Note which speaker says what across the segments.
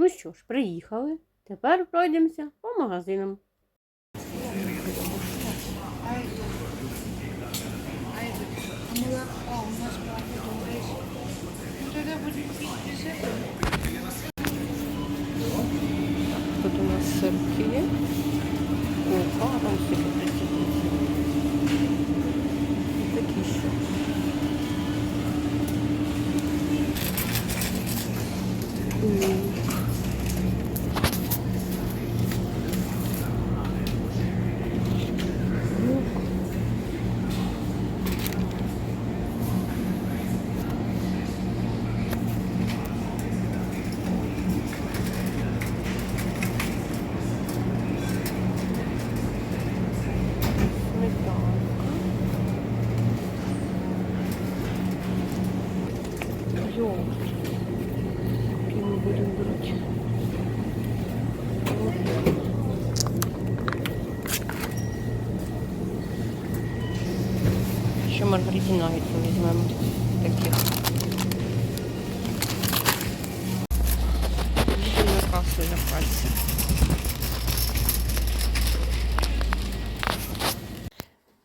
Speaker 1: Ну що ж, приїхали. Тепер пройдемося по магазинам. Тут у нас сирки. Опа, там сирки присипаються. Такі ще. Йогурт. Який ми будемо брати. Ще Маргариті нагідцю візьмемо таких. Будемо.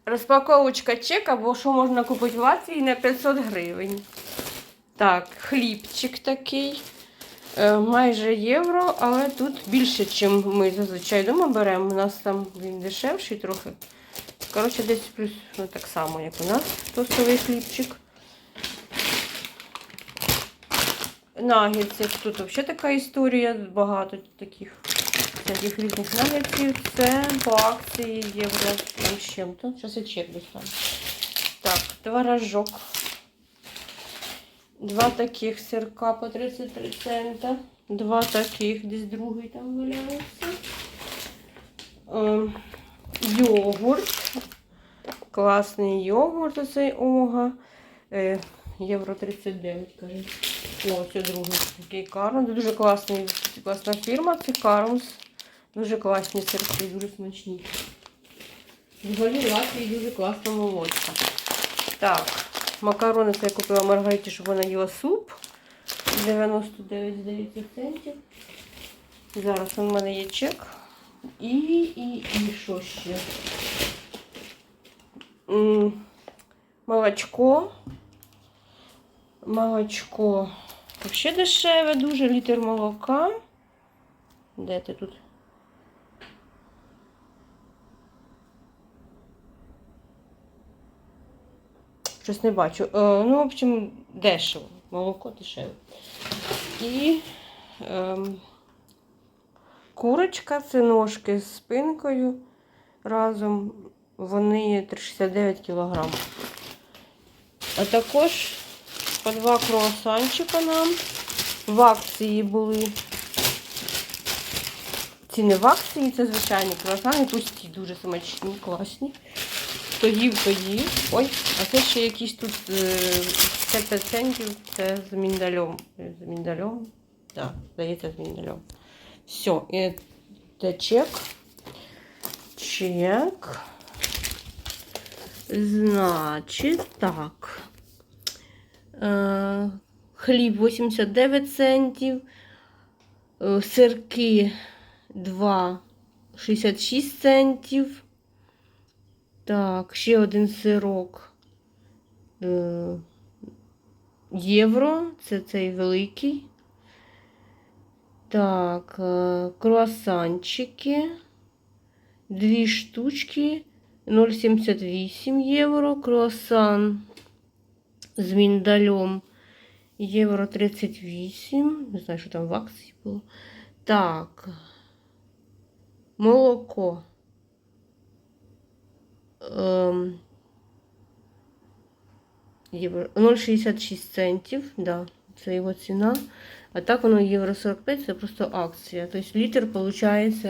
Speaker 1: Розпаковочка чека, бо що можна купити в Латвії на 500 гривень. Так, хлібчик такий. е, Майже євро, але тут більше, ніж ми зазвичай вдома беремо. У нас там він дешевший трохи. Коротше, десь плюс ну, так само, як у нас тостовий хлібчик. Нагетсів. Тут взагалі така історія, багато таких всяких різних нагетсів. Це по акції євро з чим-то. Зараз я чек достану. Так, творожок. Два таких сирка по 33 цента. Два таких, десь другий там валяється. Ем, йогурт. Класний йогурт оцей ога. Е, євро 39, кажуть. О, це другий такий Кармс. Дуже класний, класна фірма, це Кармс. Дуже класні сирки, дуже смачні. Взагалі в Латвії дуже класна молочка. Так, макарони це я купила Маргариті, щоб вона їла суп. 99, здається, центів. Зараз у мене є чек. І, і, і що ще? Молочко. Молочко. Взагалі дешеве, дуже літр молока. Де ти тут? Щось не бачу. Е, ну, в общем, дешево. Молоко дешеве. І ем, курочка це ножки з спинкою. Разом вони 369 кг. А також по два круасанчика нам. В акції були. Ці не в акції, це звичайні круасани, пусті, дуже смачні, класні. Хто їв. Ой, а це ще якісь тут е, 50 це з міндальом. З міндальом. Так, здається, з міндальом. Все, і це чек. Чек. Значить, так. Е, хліб 89 центів. Е, сирки 2,66 центів. Так, ще один сирок. Е, євро. Це цей великий. Так, е, круасанчики. Дві штучки. 0,78 євро. Круасан з міндалем. Євро 38. Не знаю, що там в акції було. Так. Молоко. Ем, євро 0,66 центів. Да, це його ціна. А так воно євро 45, це просто акція. Тобто літр виходить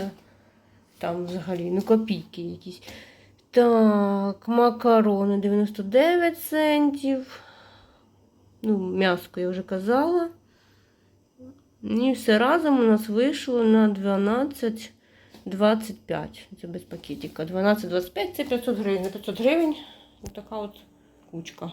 Speaker 1: там взагалі, ну копійки якісь. Так, макарони 99 центів. Ну, м'яско я вже казала. І все разом у нас вийшло на 12,25. Це без пакетика. 12,25 це 500 гривень. На 500 гривень така от кучка.